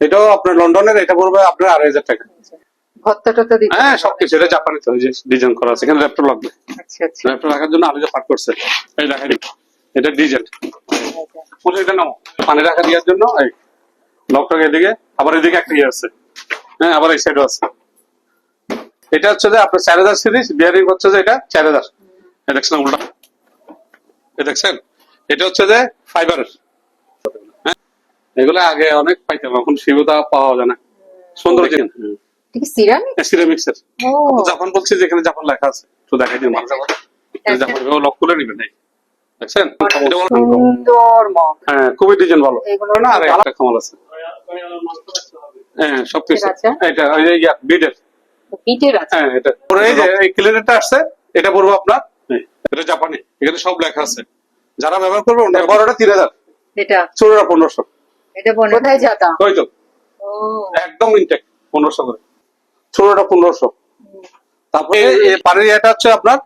এটাও আপনার লন্ডনের এটা পড়বে আপনার আড়াই হাজার টাকা। হ্যাঁ সবকিছু এটা জাপানি তো ডিজাইন করা আছে এখানে ল্যাপটপ লাগবে। আচ্ছা আচ্ছা। ল্যাপটপ রাখার জন্য আলাদা পার্ট করছে। এই দেখাই এটা ডিজাইন এটা নাও। পানি রাখা দেওয়ার জন্য এই লকটক এদিকে আবার এদিকে একটা ইয়ে আছে। হ্যাঁ আবার এই সাইডও আছে। এটা হচ্ছে যে আপনার চার হাজার সিরিজ বিয়ারিং হচ্ছে যে এটা চার হাজার। দেখছেন উল্টা। দেখছেন? এটা হচ্ছে যে ফাইবারের এগুলো আগে অনেক পাইতাম এখন শিবতা পাওয়া যায় না। সুন্দর সিরামিক্সের জাপান বলছি যেখানে জাপান লেখা আছে তো দেখাই দিন জাপান লক করে নিবেন দেখছেন? হ্যাঁ খুবই ডিজাইন ভালো। এগুলো না আরে একটা কামাল আছে। হ্যাঁ সবকিছু। এটা ওই যে বিডের আছে? হ্যাঁ এটা। পরে এই যে এই ক্লিনারটা আসছে এটা পড়ব আপনার। এটা জাপানি। এখানে সব লেখা আছে। যারা ব্যবহার করবে ওটা বড়টা তিন হাজার। এটা। পনেরোশো। এটা কোথায় যাতা? ওই তো। একদম ইনটেক পনেরোশো করে। ছোটটা পনেরোশো। তারপরে এই- এই পানির এটা হচ্ছে আপনার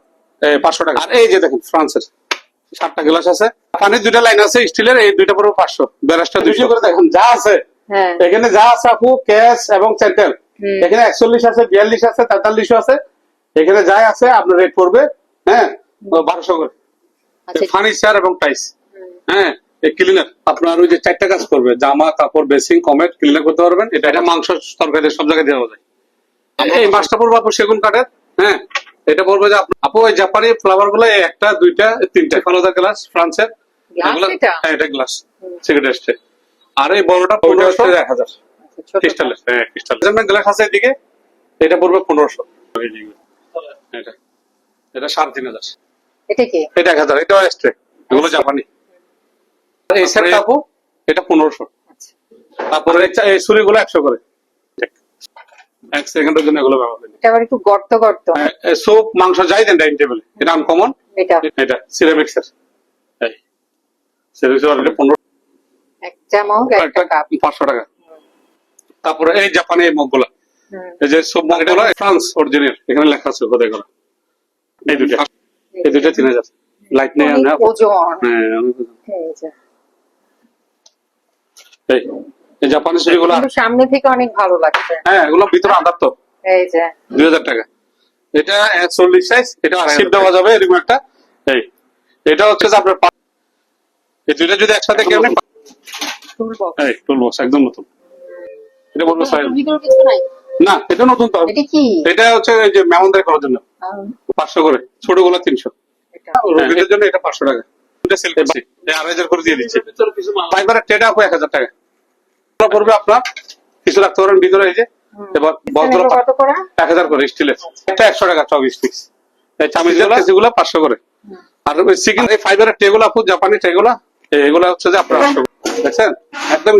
পাঁচশো টাকা। আর এই যে দেখেন ফ্রান্সের। সাতটা গ্লাস আছে। পানির দুইটা লাইন আছে স্টিলের এই দুইটা পড়বে পাঁচশো। ব্যারাসটা দুইশো। করে দেখেন যা আছে। হ্যাঁ। এখানে যা আছে আপু ক্যাশ এবং সেন্টেল এখানে একচল্লিশ আছে বিয়াল্লিশ আছে তেতাল্লিশও আছে। এখানে যাই আছে আপনার রেট পড়বে হ্যাঁ? বারোশো করে। আচ্ছা। ফার্নিচার এবং টাইস হ্যাঁ? ক্লিনার আপনার ওই যে চারটা কাজ করবে জামা কাপড় বেসিং কমেট ক্লিনার করতে পারবেন। এটা এটা মাংস তরকারি সব জায়গায় দেওয়া যায়। এই মাছটা পড়বে আপু সেগুন কাঠের হ্যাঁ? এটা বলব যে আপু ওই জাপানি ফ্লাওয়ারগুলো একটা দুইটা তিনটা ফালোদা গ্লাস ফ্রান্সের এটা? হ্যাঁ গ্লাস সিগারেট স্টে আর এই বড়টা পনেরোশো। এক হাজার। আচ্ছা, ক্রিস্টালের হ্যাঁ ক্রিস্টাল গ্লাস আছে এদিকে এটা পড়বে পনেরোশো। এটা এটা সাড়ে তিন হাজার। এটা কি? এটা এক হাজার এটা এগুলো জাপানি। এই সেট আপু এটা পনেরোশো। তারপরে এই ছুরি গুলো একশো করে। এক সেকেন্ডের জন্য এগুলো ব্যবহার করি। এটা আবার একটু গর্ত গর্ত। সোপ মাংস যাই দেন ডাইনিং টেবিল। এটা আনকমন এটা। এটা সিরামিক্সের এই। সিরামিক্স এটা পনেরো এক চামচ একটা কাপ। পাঁচশো টাকা। তারপরে এই জাপানি এই মগগুলা। এই যে মগগুলো ফ্রান্স অরিজিনাল এখানে লেখা আছে খোদাই করা এই দুটা এই দুটা তিন হাজার। লাইট নেই ওজন। হ্যাঁ অনেক ওজন। এই যে। এই এই জাপানি ছুরিগুলো কিন্তু সামনে থেকে অনেক ভালো লাগছে। হ্যাঁ এগুলো ভিতরে আদার তো। এই যে। দুই হাজার টাকা। এটা চল্লিশ সাইজ এটা শিপ দেওয়া যাবে এরকম একটা। এই এটা হচ্ছে যে আপনার এই দুইটা যদি একসাথে কেমন টুল বক্স একদম নতুন। এটা বলব সাইজ ভিতরে কিছু নাই। না এটা নতুন তো। এটা কি? এটা হচ্ছে এই যে মেমনদারি করার জন্য। পাঁচশো করে। ছোটগুলো তিনশো। এটা। রোগীদের জন্য এটা পাঁচশো টাকা। এটা সেল করছি। আড়াই হাজার করে দিয়ে দিচ্ছি। ফাইবারের ট্রেটা এক হাজার টাকা। পড়বে আপনার কিছু রাখতে পারেন ভিতরে এই যে এবার করে? এক হাজার করে স্টিলের এটা একশো টাকা চব্বিশ পিস এই চামিচগুলো পাঁচশো করে। আর ওই চিকেন এই ফাইবারের টেগুলো আপু জাপানি টেগুলা এগুলো হচ্ছে যে আপনার দেখছেন? একদম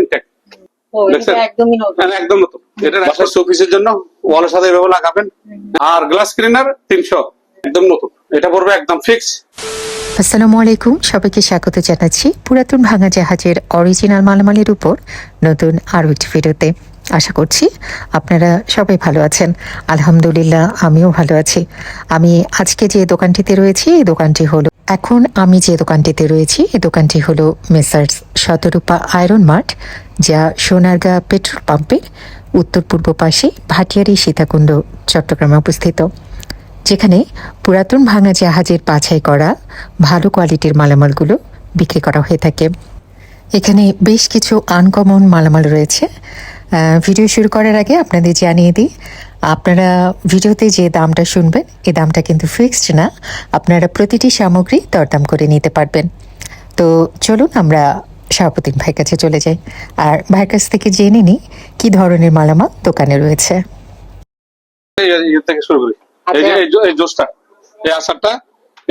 নতুন। একদম নতুন। এটা শোপিসের জন্য ওয়ালের সাথে এভাবে লাগাবেন। আর গ্লাস ক্লিনার তিনশো। একদম নতুন। এটা পড়বে একদম ফিক্স আসসালামু আলাইকুম, সবাইকে স্বাগত জানাচ্ছি পুরাতন ভাঙা জাহাজের অরিজিনাল মালামালের উপর নতুন আরও একটি ভিডিওতে। আশা করছি আপনারা সবাই ভালো আছেন। আলহামদুলিল্লাহ, আমিও ভালো আছি। আমি আজকে যে দোকানটিতে রয়েছি, এই দোকানটি হলো এখন আমি যে দোকানটিতে রয়েছি, এই দোকানটি হলো মেসার্স শতরূপা আয়রন মার্ট, যা সোনারগাঁ পেট্রোল পাম্পের উত্তর পূর্ব পাশে ভাটিয়ারি সীতাকুণ্ড, চট্টগ্রামে অবস্থিত। যেখানে পুরাতন ভাঙা জাহাজের বাছাই করা ভালো কোয়ালিটির মালামালগুলো বিক্রি করা হয়ে থাকে। এখানে বেশ কিছু আনকমন মালামাল রয়েছে। ভিডিও শুরু করার আগে আপনাদের জানিয়ে দিই, আপনারা ভিডিওতে যে দামটা শুনবেন, এ দামটা কিন্তু ফিক্সড না। আপনারা প্রতিটি সামগ্রী দরদাম করে নিতে পারবেন। তো চলুন আমরা শাহাবুদ্দিন ভাইয়ের কাছে চলে যাই। আর ভাইয়ের কাছ থেকে জেনে নিই, কী ধরনের মালামাল দোকানে রয়েছে। থেকে শুরু করি। এই যে এই জোসটা এই আচারটা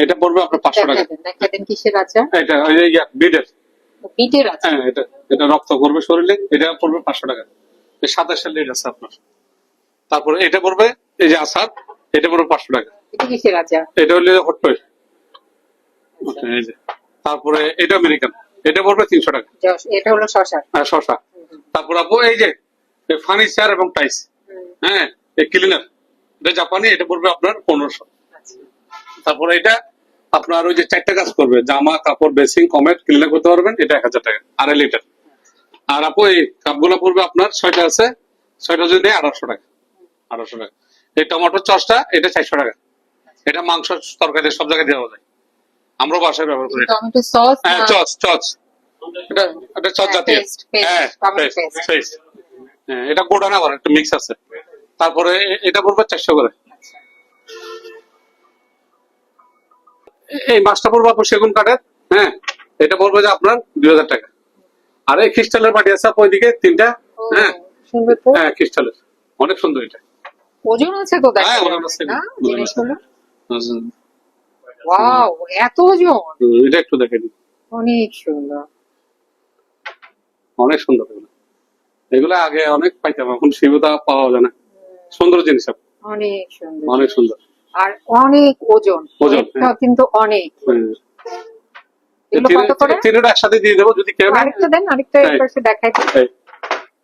এটা পড়বে আপনার পাঁচশো টাকা। দেখাবেন দেখাবেন কিসের আচার? এটা ওই যে বিডের আচার। হ্যাঁ এটা এটা রক্ত করবে শরীরে এটা পড়বে পাঁচশো টাকা। এই সাতাশ লিট আছে আপনার। তারপরে এটা পড়বে এই যে আচার এটা পড়বে পাঁচশো টাকা। এটা কিসের আচার? এটা হলে হটপই তারপরে এটা আমেরিকান। এটা পড়বে তিনশো টাকা। এটা হলো শশা আর শশা তারপর আপু এই যে ফার্নিচার এবং টাইস হ্যাঁ ক্লিনার। এটা জাপানি এটা পড়বে আপনার পনেরোশো। তারপরে এটা আপনার ওই যে চারটা কাজ করবে জামা কাপড় বেসিং কমেট ক্লিনার করতে পারবেন এটা এক হাজার টাকা আড়াই লিটার। আর আপু এই কাপগুলো পড়বে আপনার ছয়টা আছে ছয়টা যদি আঠারোশো টাকা আঠারোশো টাকা। এই টমেটো চসটা এটা চারশো টাকা। এটা মাংস তরকারি সব জায়গায় দেওয়া যায়। আমরাও বাসায় ব্যবহার করি এটা। টমেটো সস হ্যাঁ চচ চচ এটা এটা চচ হ্যাঁ, জাতীয়। হ্যাঁ। হ্যাঁ, এটা গোডান আবার একটা মিক্স আছে। তারপরে এটা পড়বে চারশো করে। এই মাছটা পড়বে আপনার সেগুন কাঠের হ্যাঁ? এটা পড়বে যে আপনার দুই হাজার টাকা। আর এই খ্রিস্টালের বাটি আছে আপনার ওইদিকে তিনটা হ্যাঁ? তো। হ্যাঁ খ্রিস্টালের অনেক সুন্দর এটা। ওজন আছে তো দেখা ওয়াও এত ওজন? এটা একটু দেখে দিই অনেক সুন্দর। অনেক সুন্দর এগুলো। আগে অনেক পাইতাম এখন শিবতা পাওয়া যায় না। সুন্দর জিনিস অনেক সুন্দর। অনেক সুন্দর। আর অনেক ওজন। ওজন, হ্যাঁ। কিন্তু অনেক। তিনটা একসাথে দিয়ে দেবো যদি কেউ আরেকটা দেন আরেকটা। একবার একটু দেখাই এই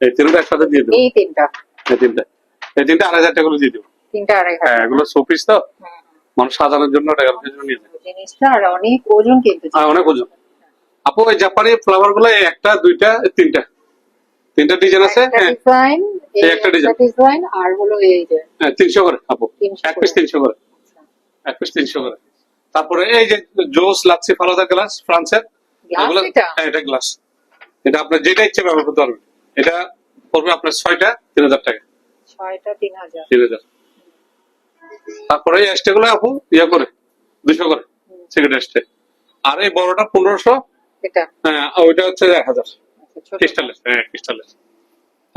এই তিনটা একসাথে দিয়ে দেবো। এই তিনটা। এই তিনটা। এই তিনটা আড়াই হাজার টাকা করে দিয়ে দেবো। তিনটা আড়াই হ্যাঁ এগুলো শোপিস তো। মানুষ সাজানোর জন্য ডেকোরেশনের জন্য নিয়ে যায়। জিনিসটা আর অনেক ওজন কিন্তু। হ্যাঁ অনেক ওজন। আপু ওই জাপানি ফ্লাওয়ারগুলো একটা দুইটা তিনটা। তিনটা ডিজাইন আছে? হ্যাঁ। ডিজাইন এই এই একটা ডিজাইন আর হলো এই যে হ্যাঁ তিনশো করে আপু 300 এক পিস করে। তিনশো করে। এক পিস তিনশো করে। তারপরে এই যে জোস লাচ্ছি ফালাদা গ্লাস ফ্রান্সের এগুলো এটা? হ্যাঁ গ্লাস এটা আপনার যেটা ইচ্ছে ব্যবহার করতে পারবেন। এটা পড়বে আপনার ছয়টা তিন হাজার টাকা। ছয়টা তিন হাজার। তিন হাজার। তারপরে এই গুলো আপু ইয়ে করে দুশো করে সিগারেট এস্টে আর এই বড়টা পনেরোশো। এটা? হ্যাঁ আর ওইটা হচ্ছে এক হাজার। আচ্ছা, ছোট ক্রিস্টালের হ্যাঁ ক্রিস্টালের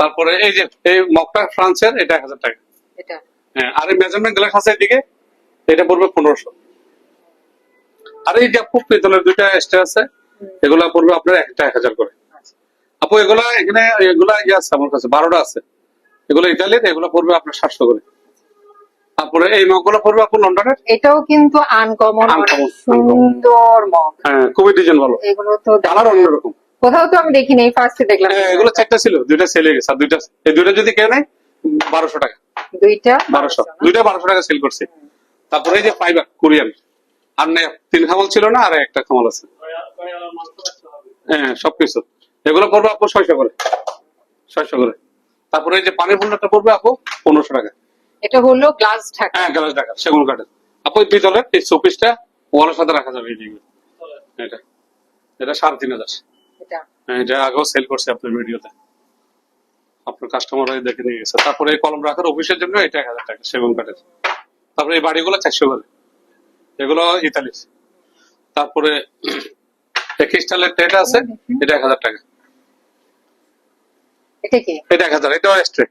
তারপরে এই যে এই মকটা ফ্রান্সের এটা এক হাজার টাকা। হ্যাঁ আর এই মেজারমেন্ট গ্লাস আছে এদিকে এটা পড়বে পনেরোশো। আর এই যে আপু পিতলের দুইটা আছে এগুলা পড়বে আপনার একটা এক হাজার করে। আচ্ছা। আপু এগুলা এখানে এগুলা ইয়ে আছে আমার কাছে বারোটা আছে। এগুলো ইটালির এগুলো পড়বে আপনার সাতশো করে। তারপরে এই মগগুলো পড়বে আপনার লন্ডনের? এটাও কিন্তু আনকমন সুন্দর মগ। হ্যাঁ খুবই ডিজাইন ভালো। এগুলো তো কালার অন্যরকম। কোথাও তো আমি দেখিনি এই ফার্স্টে দেখলাম। হ্যাঁ, এগুলো চারটা ছিল দুইটা সেলে গেছে। আর দুইটা এই দুইটা যদি কেউ নেয় বারোশো টাকা। দুইটা বারোশো। দুইটা বারোশো টাকা সেল করছে। তারপরে এই যে ফাইবার কোরিয়ান। আর নেই তিন খামাল ছিল না আর একটা খামাল আছে। হ্যাঁ সবকিছু। এগুলো আপু ছয়শো করে। ছয়শো করে। তারপরে এই যে পানির ফুলটা পড়বে আপু পনেরোশো টাকা। এটা হলো গ্লাস ঢাকা। হ্যাঁ গ্লাস টাকা সেগুন কাঠের। আপু এই পিতলের এই শোপিসটা ওয়ালের সাথে রাখা যাবে এই এটা। এটা সাড়ে তিন হাজার। এটা হ্যাঁ, আগেও সেল করছে আপনার ভিডিওতে আপনার কাস্টমার দেখে নিয়ে গেছে। তারপরে এই কলম রাখার অফিসের জন্য এটা এক হাজার টাকা সেগুন কাঠের। তারপরে এই বাড়িগুলো চারশো করে। এগুলো ইতালির। তারপরে এই ক্রিস্টালের ট্রেটা আছে এটা এক হাজার টাকা। এটা কি? এটা এক হাজার এটাও এক্সট্রে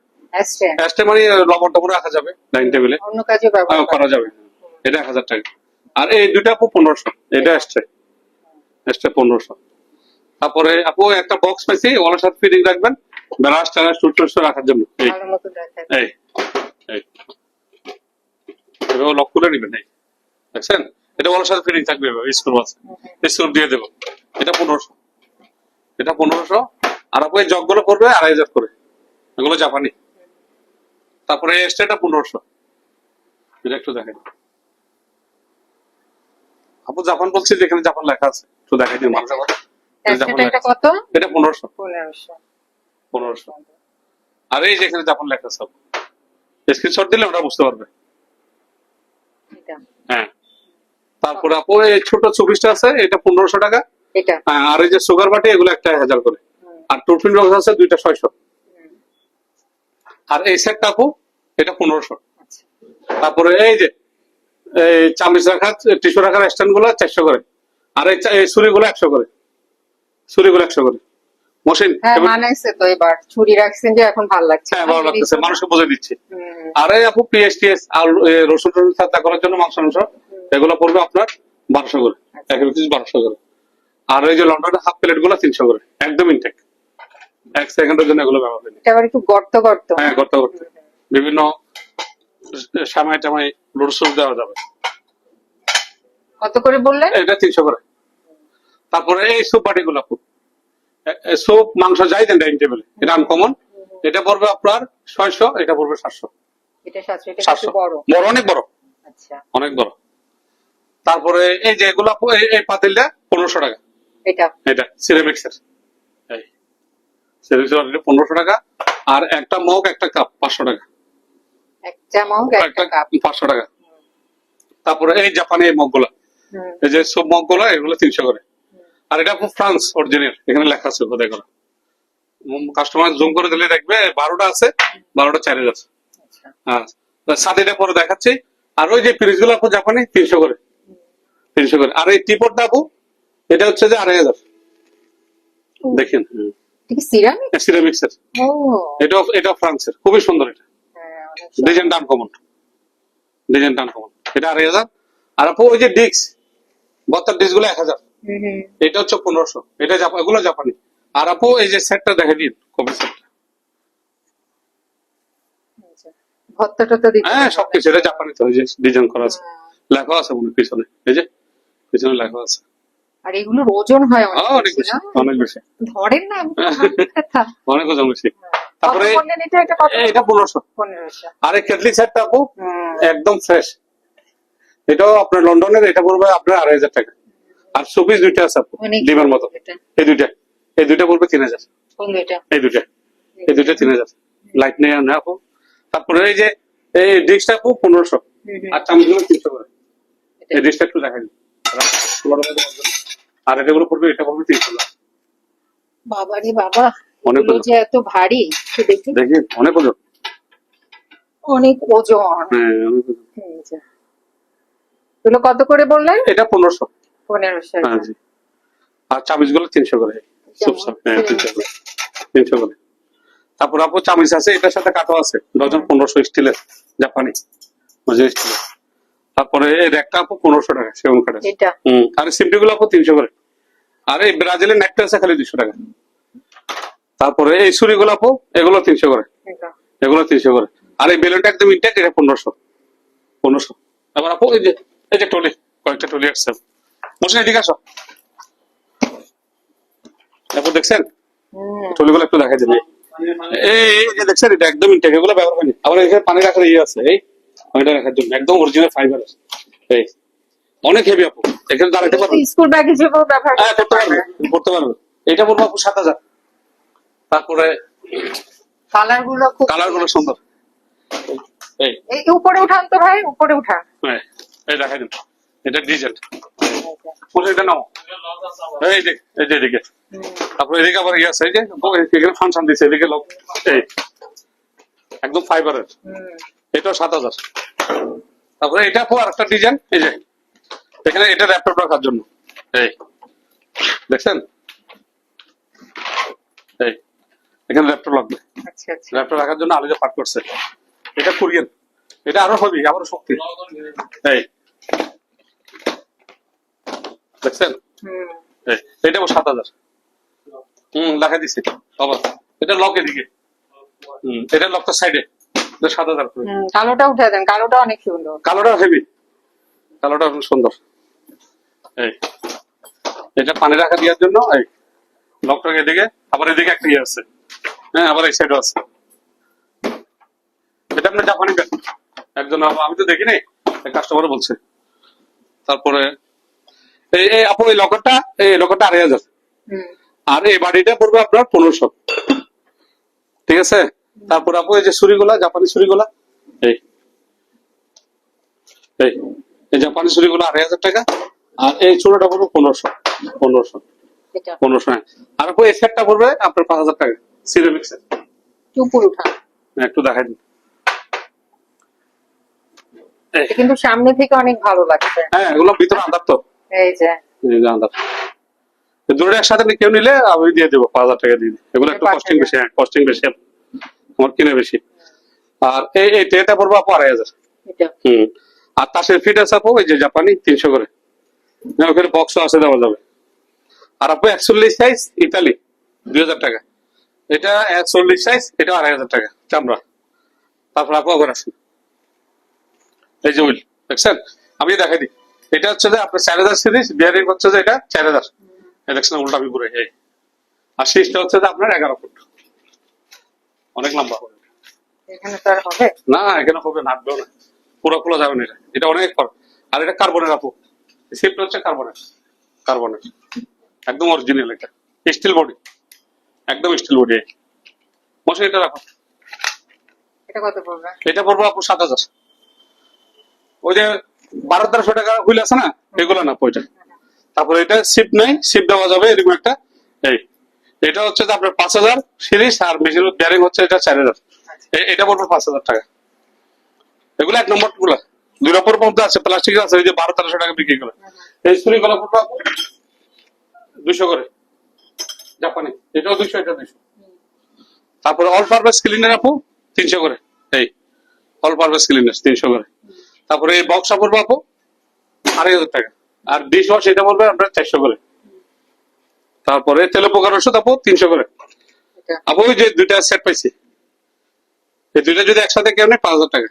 অ্যাস্ট্রে মানে লবণ টবণ রাখা যাবে ডাইনিং টেবিলে। অন্য কাজে হ্যাঁ, করা যাবে। এটা এক হাজার টাকা। আর এই আপু পনেরোশো এটা এক্সট্রা এক্সট্রা পনেরোশো। তারপরে আপু একটা বক্স পাইছি ওনার সাথে ফিটিং রাখবেন। ব্রাশ টুট টুট রাখার জন্য। এই এই লক করে নেবেন এই। দেখছেন? এটা ওনার সাথে ফিটিং থাকবে স্ক্রু আছে। স্ক্রু দিয়ে দেবো। এটা পনেরোশো। এটা পনেরোশো। আর আপু এই জগগুলো পড়বে আড়াই হাজার করে। এগুলো জাপানি। তারপরে এই এক্সট্রাটা পনেরোশো। এটা একটু দেখেন। আপু জাপান বলছি যেখানে জাপান লেখা আছে। একটু দেখাই দিন। মানুষ আবার এই এটা আছে। কত? এটা পনেরোশো। পনেরোশো। পনেরোশো। আর এই যেখানে জাপান লেখা আছে স্ক্রিনশট দিলে বুঝতে পারবে। হ্যাঁ। তারপরে আপু এই ছোট চব্বিশটা আছে এটা পনেরোশো টাকা। হ্যাঁ, আর এই যে সুগার বাটি এগুলো একটা হাজার করে। আর বক্স আছে দুইটা ছয়শো। আর এই সেটটা আপু এটা পনেরোশো। আচ্ছা। তারপরে এই যে এই চামিচ রাখার টিস্যু রাখার স্ট্যান্ডগুলো চারশো করে। আর এই ছুরি গুলো একশো করে। ছুরি গুলো একশো করে। মশিন হ্যাঁ মানাইছে তো এবার। ছুরি রাখছেন যে এখন ভালো লাগছে। হ্যাঁ ভালো লাগতেছে মানুষকে বুঝে দিচ্ছি। আর আপু পিএসটিএস আর রসুন টসুন সাদা করার জন্য মাংস মাংস এগুলো পড়বে আপনার বারোশো করে। আচ্ছা। এক পিস বারোশো করে। আর এই যে লন্ডনের হাফ প্লেটগুলো তিনশো করে। একদম ইনটেক এক সেকেন্ডের জন্য এগুলো ব্যবহার করি এটা একটু গর্ত গর্ত। হ্যাঁ করতে করতে বিভিন্ন সামাই টামাই লুডসুস দেওয়া যাবে। কত করে বললেন? এটা তিনশো করে। তারপরে এই স্যুপ বাটি গুলো আপু স্যুপ মাংস যাই দেন ডাইনিং টেবিলে এটা আনকমন এটা পড়বে আপনার ছয়শো এটা পড়বে সাতশো। সাতশো বড়। অনেক বড়। আচ্ছা। অনেক বড়। তারপরে এই যে এগুলো এই পাতিলটা পনেরোশো টাকা। এটা। এটা সিরামিক্সের এই। সার্ভিস অলরেডি পনেরোশো টাকা। আর একটা মগ একটা কাপ পাঁচশো টাকা। একটা একটা কাপ পাঁচশো টাকা। তারপরে এই জাপানি এই মগগুলা এই যে সব মগগুলা এগুলো তিনশো করে। আর এটা ফ্রান্স অরিজিনাল এখানে লেখা আছে বোধহয় করা কাস্টমার জুম করে দিলে দেখবে বারোটা আছে বারোটা চার্জ আছে। হ্যাঁ সাদিটা পরে দেখাচ্ছি। আর ওই যে ফ্রিজগুলো জাপানি তিনশো করে। তিনশো করে। আর এই টিপটটা আপু এটা হচ্ছে যে আড়াই হাজার। দেখেন। সিরামিক্সের এটা এটা ফ্রান্সের। খুবই সুন্দর এটা। হ্যাঁ, অনেক ডিজাইনটা আনকমন ডিজাইনটা আনকমন এটা আড়াই হাজার। আর আপু ওই যে ডিস্ক বত্তার ডিস্কগুলো এক হাজার। এটা হচ্ছে পনেরোশো। এটা এগুলো জাপানি। আর আপু এই যে সেটটা দেখে দিন কবে সেটটা আচ্ছা। হ্যাঁ সবকিছু। এটা জাপানি তো যে ডিজাইন করা আছে। হ্যাঁ। লেখা আছে মনে পিছনে। এই যে পিছনে লেখা আছে। আর এগুলোর ওজন হয় অনেক হ্যাঁ, বেশি অনেক বেশি ধরেন না। অনেক ওজন বেশি। তারপরে এটা পনেরোশো। আর এই কেটলি সেটটা আপু একদম ফ্রেশ এটাও আপনার লন্ডনের এটা পড়বে আপনার আড়াই হাজার টাকা। আর শোপিস দুইটা আছে ডিমের মতো। এই দুইটা। এই দুইটা পড়বে তিন হাজার। এই দুইটা। এই দুইটা তিন হাজার। লাইট নেই না আপু। তারপরে এই যে এই ডিশটা আপু পনেরোশো। আর চামচগুলো তিনশো করে। এই ডিশটা একটু দেখাই আর এটা গুলো পড়বে। এটা পড়বে তিনশো। বাবা রে বাবা অনেক যে এত ভারী দেখি। দেখি অনেক ওজন। অনেক ওজন। হ্যাঁ। এগুলো কত করে বললেন? এটা পনেরোশো। হ্যাঁ জি। আর চামিচগুলো তিনশো করে। হ্যাঁ তিনশো করে। তারপর আপু চামিচ আছে এটার সাথে কাটো আছে। ডজন পনেরোশো স্টিলের জাপানি। স্টিলের। তারপরে এই র্যাকটা আপু পনেরোশো টাকা সেগুন কাঠের। হম আর সিমটি গুলো আপু তিনশো করে। আর এই ব্রাজিলের নেকটা আছে খালি দুশো টাকা। তারপরে এই ছুরি গুলো আপু এগুলো তিনশো করে। এগুলো? তিনশো করে। আর এই বেলুনটা একদম ইনটেক এটা পনেরোশো। পনেরোশো। আবার আপু এই যে এই যে টলি কয়েকটা টলি আসছে মশলা এদিকে আসো তারপর দেখছেন? হুম, একটু দেখাই দেবে। এই যে দেখছেন এটা একদম ইনটেক এগুলো ব্যবহার হয়নি আবার এখানে পানি রাখার ইয়ে আছে এই পানিটা রাখার জন্য একদম অরিজিনাল ফাইবার আছে। এই অনেক হেভি আপু এখানে দাঁড়াতে পারবেন স্কুল ব্যাগ হিসেবেও ব্যবহার হ্যাঁ করতে পারবে করতে পারবে এটা বলব আপু সাত হাজার। তারপরে কালারগুলো কালারগুলো সুন্দর। এই। উপরে উঠান তো ভাই উপরে উঠান হ্যাঁ এই দেখাই দিন। এটা ডিজেল। পুরো নাও এই যে এই যে এদিকে। তারপরে এদিকে আবার ইয়ে আছে এই যে এখানে ফাংশন দিচ্ছে এদিকে লোক এই। একদম ফাইবারের এটাও সাত হাজার। তারপরে এটা পর একটা ডিজাইন এই যে। এখানে এটা ল্যাপটপ রাখার জন্য। এই। দেখছেন? এই। এখানে ল্যাপটপ লাগবে। আচ্ছা আচ্ছা। ল্যাপটপ রাখার জন্য আলাদা পাঠ করছে। এটা কোরিয়ান এটা আরও হবে আবারও শক্তি। এই। দেখছেন? এটা সাত হাজার। হম দেখা দিছি। এটা লক এদিকে। হম এটা লকটা সাইডে সাত হাজার কালোটা উঠে দেন। কালোটা অনেক সুন্দর। কালোটা হেভি কালোটা খুব সুন্দর। এই এটা পানি রাখা দেওয়ার জন্য এই লকটা এদিকে আবার এদিকে একটা ইয়ে আছে। হ্যাঁ আবার এই সাইডও আছে। এটা আপনার জাপানি ব্যাগ। একজন আমি তো দেখিনি। কাস্টমার বলছে। তারপরে এই এই আপু এই লকারটা এই লকারটা আড়াই হাজার আর এই বাড়িটা পড়বে আপনার পনেরোশো। ঠিক আছে? তারপর আপু এই যে ছুরিগুলা জাপানি ছুরিগুলা। এই। এই এই জাপানি ছুরিগুলো আড়াই হাজার টাকা। আর এই ছোটটা পড়বে পনেরোশো। পনেরোশো। পনেরোশো হ্যাঁ। আর আপু এই সেটটা পড়বে আপনার পাঁচ হাজার টাকা সিরামিক্সের উপরে উঠান একটু দেখাই দিন। কিন্তু সামনে থেকে অনেক ভালো লাগছে। হ্যাঁ এগুলো ভিতরে আন্দার তো। এই যে। এই যে আন্দার দুটো একসাথে কেউ নিলে আমি দিয়ে দেবো পাঁচ হাজার টাকা দিয়ে দিই। এগুলো একটু কস্টিং বেশি হ্যাঁ কস্টিং বেশি। আমার কিনে বেশি। আর এই এই ট্রেটা পড়ব আপু আড়াই হাজার। আর তাসের ফিট আছে আপু ওই যে জাপানি তিনশো করে। ওখানে বক্সও আছে দেওয়া যাবে। আর আপু একচল্লিশ সাইজ ইতালি দুই হাজার টাকা। এটা একচল্লিশ সাইজ এটা আড়াই হাজার টাকা চামড়া। তারপর আপু আবার আসেন। এই যে উইল দেখছেন? আমি দেখাই দিই। এটা হচ্ছে যে আপনার চার হাজার সিরিজ বিয়ারিং হচ্ছে যে এটা চার হাজার। দেখছেন উল্টা বিপুরে আর সিজটা হচ্ছে যে আপনার এগারো ফুট। অনেক লম্বা হবে। এখানে হবে? না এখানে হবে না পুরো খোলা যাবে না এটা। এটা অনেক ফরক আর এটা কার্বনের আপু। শিফট হচ্ছে কার্বনের। কার্বনের। একদম অরিজিনাল এটা। স্টিল বডি একদম স্টিল বডি মশাই এটা রাখো। এটা কত পড়বে? এটা পড়ব আপু সাত হাজার। ওই যে বারো তেরোশো টাকা হুইল আছে না? এগুলো না ওইটা তারপরে এটা শিপ নেই শিপ দেওয়া যাবে এরকম একটা। এই এটা হচ্ছে আপনার পাঁচ হাজার সিরিজ আর মেশিন বিয়ারিং হচ্ছে এটা চার হাজার। এটা পড়বে পাঁচ হাজার টাকা। এগুলো এক নম্বরগুলো দুই নম্বর মধ্যে আছে প্লাস্টিক আছে ওই যে বারো তেরোশো টাকা বিক্রি করে। এই স্প্রিংগুলো পড়বে দুশো করে জাপানি। এটাও দুশো এটা দুশো তারপরে অল পারপাস ক্লিনার আপু তিনশো করে। এই অল পারপাস ক্লিনার তিনশো করে। তারপরে এই বক্স পড়বে আপু আড়াই হাজার টাকা। আর ডিশ ওয়াশ এটা বলবে আমরা চারশো করে। তারপরে তেলে পোকার ওষুধ আপু তিনশো করে। আপু যে দুইটা সেট পাইছি। এই দুইটা যদি একসাথে কেউ নেই পাঁচ হাজার টাকা।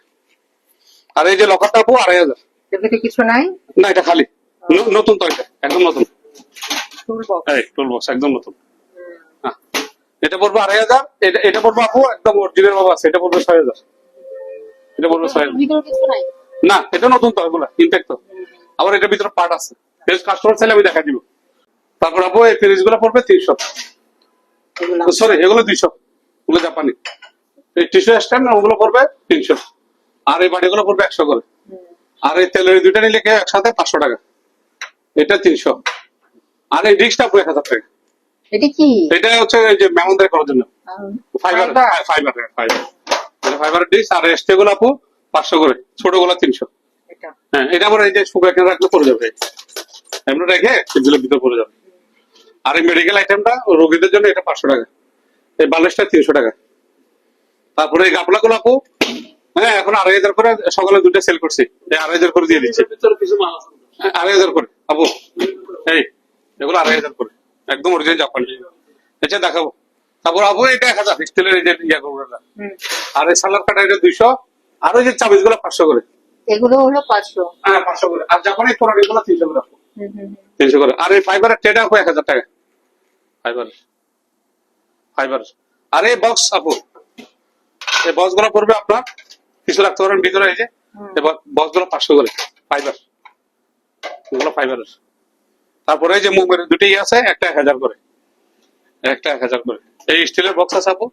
আর এই যে লকারটা আপু আড়াই হাজার। কিছু নাই? না এটা খালি। নতুন তো এটা একদম নতুন। টুল বক্স একদম নতুন। হ্যাঁ। এটা পড়বে আড়াই হাজার। এটা এটা পড়বে আপু একদম অরিজিনাল বাবা আছে। এটা পড়বে ছয় হাজার। এটা পড়ব ছয় হাজার। না এটা নতুন তো এগুলা ইনটেক তো। আবার এটার ভিতরে পার্ট আছে। বেশ কাস্টমার চাইলে আমি দেখা দিব। তারপর আপু এই ফ্রিজগুলো পড়বে তিনশো। সরি এগুলো দুইশো। ওগুলো জাপানি। এই টিস্যু স্ট্যান্ড ওগুলো পড়বে তিনশো। আর এই বাড়িগুলো পড়বে একশো করে। আর এই তেলের দুইটা নিলে কেউ একসাথে পাঁচশো টাকা। এটা তিনশো। আর এই আপু এক হাজার টাকা। এটা কি? এটা হচ্ছে এই যে মেমনদারি করার জন্য। ফাইবার? ফাইবার ফাইবার এটা ডিস্ক আর এসটি গুলো আপু পাঁচশো করে ছোটগুলো তিনশো। এটা। হ্যাঁ এটা আবার এই যে এখানে রাখলে পড়ে যাবে। এমনি রেখে ফ্রিজের ভিতরে পড়ে যাবে। আর এই মেডিকেল আইটেমটা রোগীদের জন্য এটা পাঁচশো টাকা। এই বালিশটা তিনশো টাকা। তারপরে এই গাপলা গুলো আপু হ্যাঁ এখন আড়াই হাজার করে সকালে দুটো সেল করছি। এই আড়াই হাজার করে দিয়ে দিচ্ছি। হ্যাঁ, আড়াই হাজার করে। আপু এই এগুলো আড়াই হাজার করে। একদম অরিজিনাল জাপানি। এটা দেখাবো। তারপর আপু এটা এক হাজার। স্টিলের এই যে ইয়া করব আর এই সালার কাটা এটা দুইশো। আর ওই যে চাবিজগুলো পাঁচশো করে। এগুলো হলো পাঁচশো। হ্যাঁ পাঁচশো করে। আরগুলো তিনশো করে। তিনশো করে। আর এই ফাইবারের আপু এক হাজার টাকা। ফাইবার ফাইবার আর এই বক্স আপু এই বক্সগুলো পড়বে আপনার কিছু রাখতে পারেন ভিতরে এই যে। বক্সগুলো পাঁচশো করে। ফাইবার এগুলো ফাইবারের তারপরে এই যে মুভের দুটোই আছে একটা এক হাজার করে। একটা এক হাজার করে। এই স্টিলের বক্স আছে আপু।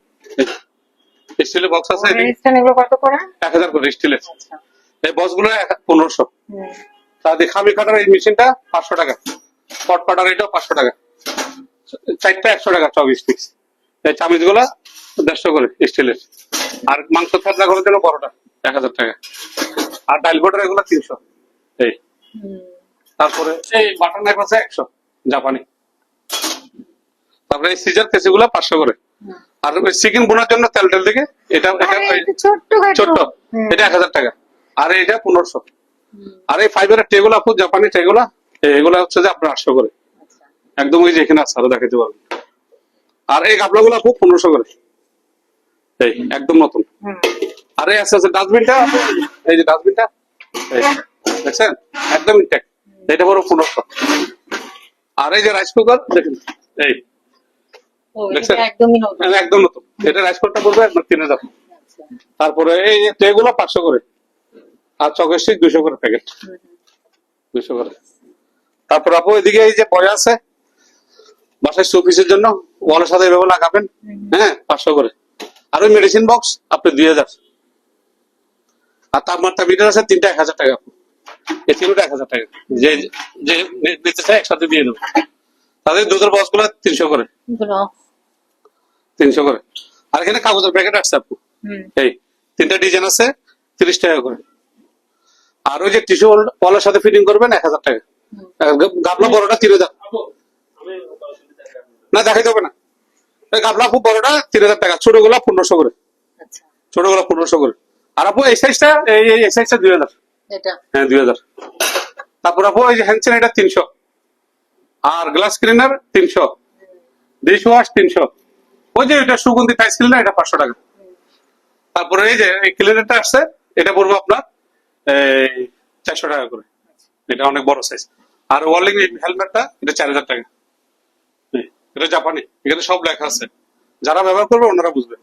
স্টিলের বক্স আছে রেজিস্ট্যান্ট এগুলো কত করে? এক হাজার করে স্টিলের। এই বক্সগুলো পনেরোশো। হুম। তাদের খামি কাটার এই মেশিনটা পাঁচশো টাকা। পট কাটার এটাও পাঁচশো টাকা। চারটা একশো টাকা চব্বিশ পিস এই চামিচগুলা দেড়শো করে স্টিলের। আর মাংস থাকলা করে দিল বড়টা এক হাজার টাকা। আর ডাইল বোর্ডের এগুলো তিনশো। এই। তারপরে এই বাটার নাইফ আছে একশো জাপানি। তারপরে এই সিজার কেসি গুলা পাঁচশো করে। হুম। আর ওই চিকেন বোনার জন্য তেল টেল দিকে এটা ছোট্ট হুম। এটা এক হাজার টাকা। আর এটা পনেরোশো। আর এই ফাইবারের টেগুলো আপু জাপানি টেগুলা এগুলা হচ্ছে যে আপনার আটশো করে। আচ্ছা। একদম ওই যে এখানে আছে আরও দেখাতে পারবেন আর এই গাবলাগুলো আপু পনেরোশো করে। এই একদম নতুন। আর এই আছে ডাস্টবিনটা এই যে ডাস্টবিনটা এই দেখছেন? একদম ইনটেক এটা বড় পনেরোশো। আর এই যে রাইস কুকার দেখেন এই দেখছেন? একদম নতুন। এটা রাইস পড়বে আপনার তিন হাজার। তারপরে এই ট্রেগুলো পাঁচশো করে। আর চকের স্টিক দুশো করে প্যাকেট। দুশো করে। তারপর আপু এদিকে এই যে বয় আছে বাসায় শোপিসের জন্য ওয়ালের সাথে এভাবে লাগাবেন হ্যাঁ পাঁচশো করে। আর ওই মেডিসিন বক্স আপনি দুই হাজার। আর তাপমাত্রা মিটার আছে তিনটা এক হাজার টাকা। এই তিনটা এক হাজার টাকা। যে যে নিতে চায় একসাথে দিয়ে দেবো। তাদের দুধের বক্সগুলো তিনশো করে। এগুলো তিনশো করে। আর এখানে কাগজের প্যাকেট আসছে আপু। এই তিনটা ডিজাইন আছে তিরিশ টাকা করে। আর ওই যে টিস্যু ওয়ালের সাথে ফিটিং করবেন এক হাজার টাকা। গাবলা বড়টা তিন হাজার। না দেখাইতে হবে না। গাবলা খুব বড়টা তিন হাজার টাকা ছোটগুলা পনেরোশো করে। আচ্ছা। ছোটগুলা পনেরোশো করে। আর আপু এই সাইজটা এই এই- এই সাইজটা দুই হাজার। হ্যাঁ দুই হাজার। তারপর আপু এই যে হ্যান্ডসেন এটা তিনশো। আর গ্লাস ক্লিনার তিনশো। ডিশ ওয়াশ তিনশো। ওই যে এটা সুগন্ধি টাইস ক্লিনার এটা পাঁচশো টাকা। তারপরে এই যে, এই ক্লিনারটা আসছে, এটা পড়বে আপনার, এই চারশো টাকা করে। এটা অনেক বড় সাইজ আর ওয়ার্লিং হেলমেটটা এটা চার হাজার টাকা। এটা জাপানি। এখানে সব লেখা আছে। যারা ব্যবহার করবে, ওনারা বুঝবে।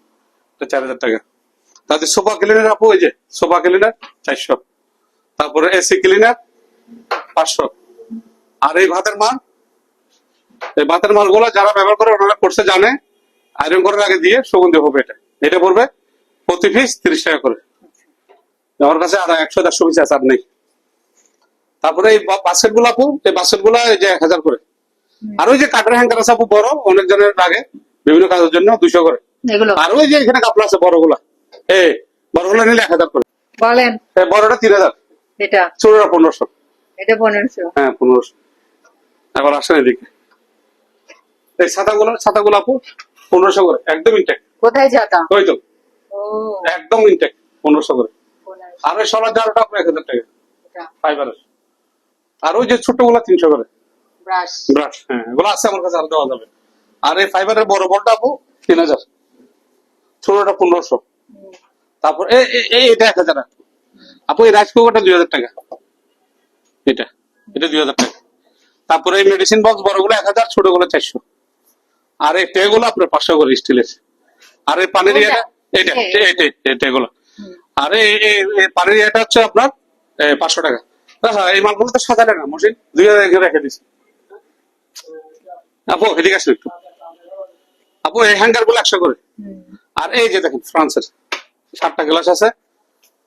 এটা চার হাজার টাকা। তাদের সোফা ক্লিনার আপু ওই যে, সোফা ক্লিনার চারশো। তারপরে এসি ক্লিনার পাঁচশো। আর এই ভাতের মাল, এই ভাতের মালগুলো যারা ব্যবহার করে, ওনারা কোর্সে জানে। আয়রন করার আগে দিয়ে সুগন্ধি হবে এটা। এটা পড়বে প্রতি পিস তিরিশ টাকা করে। আমার কাছে আর একশো দেড়শো পিস আর নেই। তারপরে এই বাস্কেটগুলো আপু এই বাস্কেটগুলো এই যে এক হাজার করে। আর ওই যে কাঠের হ্যাঙ্গার আছে আপু বড় অনেক জনের লাগে। বিভিন্ন কাজের জন্য দুশো করে। আর ওই যে এখানে কাপড় আছে বড় বড়গুলা। এ বড়গুলা নিলে এক হাজার করে। বলেন। বড়টা তিন হাজার। এটা? ছোটটা পনেরোশো। এটা পনেরোশো? হ্যাঁ পনেরোশো। এবার আসেন এদিকে। এই ছাতাগুলো ছাতাগুলো আপু পনেরোশো করে একদম ইনটেক কোথায় যাতা? ওই তো। একদম ইনটেক পনেরোশো করে। আর ওই সলার জালটা আপনার এক হাজার টাকা। ফাইবারের আর ওই যে ছোটগুলা তিনশো করে। ব্রাশ ব্রাশ হ্যাঁ এগুলো আছে আমার কাছে আর দেওয়া যাবে। আর এই ফাইবারের বড় বড়টা আপু তিন হাজার। ছোটটা পনেরোশো। তারপর এই এটা এক হাজার আপু এই রাইস কুকারটা দুই হাজার টাকা। এটা এটা দুই হাজার টাকা। তারপরে এই মেডিসিন বক্স বড়গুলো এক হাজার ছোটগুলো চারশো। আর এই টেগুলো আপনার পাঁচশো করে স্টিলের আর এই পানির? এটা? এটা টেগুলো আর এই পানির ইয়েটা হচ্ছে আপনার পাঁচশো টাকা। হ্যাঁ এই মালগুলো তো সাজালে না দুই হাজার রেখে দিচ্ছি আপু এদিকে আসুন একটু। আপু এই হ্যাঙ্গারগুলো একশো করে। আর এই যে দেখেন ফ্রান্সের ষাটটা গ্লাস আছে।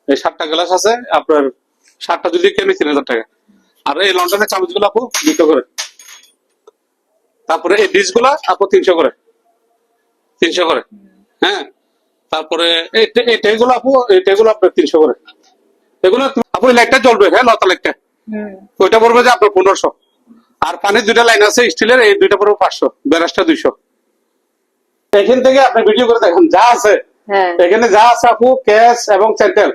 এই ষাটটা গ্লাস আছে আপনার ষাটটা যদি কেনে তিন হাজার টাকা। আর এই লন্ডনের চামচগুলো আপু দুটো করে। তারপরে এই ডিশগুলা আপু তিনশো করে। তিনশো করে। হ্যাঁ? তারপরে এই টেগুলো আপু এই টেগুলো আপনার তিনশো করে। এগুলো আপু লাইটটা জ্বলবে হ্যাঁ লতা লাইটটা? ওইটা পড়বে যে আপনার পনেরোশো। আর পানির দুইটা লাইন আছে স্টিলের এই দুইটা পড়বে পাঁচশো ব্যারাসটা দুইশো। এখান থেকে আপনি ভিডিও করে দেখেন যা আছে। হ্যাঁ। এখানে যা আছে আপু ক্যাশ এবং সেন্টেল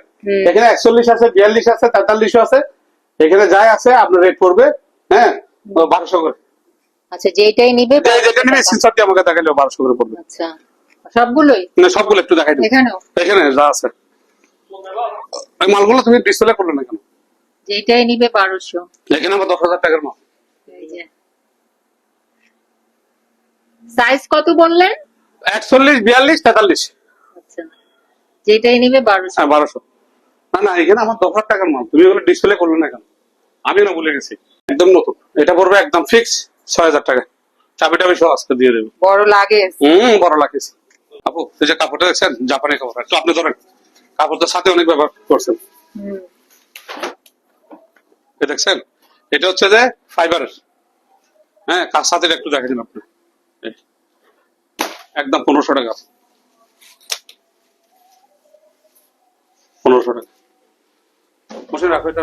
এখানে একচল্লিশ আছে বিয়াল্লিশ আছে তেতাল্লিশও আছে। এখানে যাই আছে আপনার রেট পড়বে হ্যাঁ বারোশো করে। আচ্ছা যেটাই নিবে যেটা নেবে আমাকে দেখালেও বারোশো করে পড়বে আচ্ছা সবগুলোই? না সবগুলো একটু দেখাই দিন এখানেও? এখানে যা আছে। ওই মালগুলো তুমি ডিসপ্লে করলে না কেন? যেটাই নিবে বারোশো। এখানে আমার দশ হাজার টাকার মাল। এই যে। সাইজ কত বললেন? একচল্লিশ বিয়াল্লিশ তেতাল্লিশ। আচ্ছা যেটাই নিবে বারোশো। হ্যাঁ বারোশো। না না এখানে আমার দশ হাজার টাকার মাল। তুমি ওগুলো ডিসপ্লে করলে না কেন? আমি না ভুলে গেছি। একদম নতুন। এটা পড়বে একদম ফিক্স ছয় হাজার টাকা। চাবি টাবি সহ আজকে দিয়ে দেবে। বড় লাগে হম বড় লাগিস আপু এই যে কাপড়টা দেখছেন জাপানি কাপড়। একটু আপনি ধরেন কাপড়টার সাথে অনেক ব্যবহার করছেন। দেখছেন এটা হচ্ছে যে ফাইবারের হ্যাঁ কার সাথে একটু দেখে দিন আপনি। একদম পনেরোশো টাকা। পনেরোশো টাকা। বসে রাখো এটা।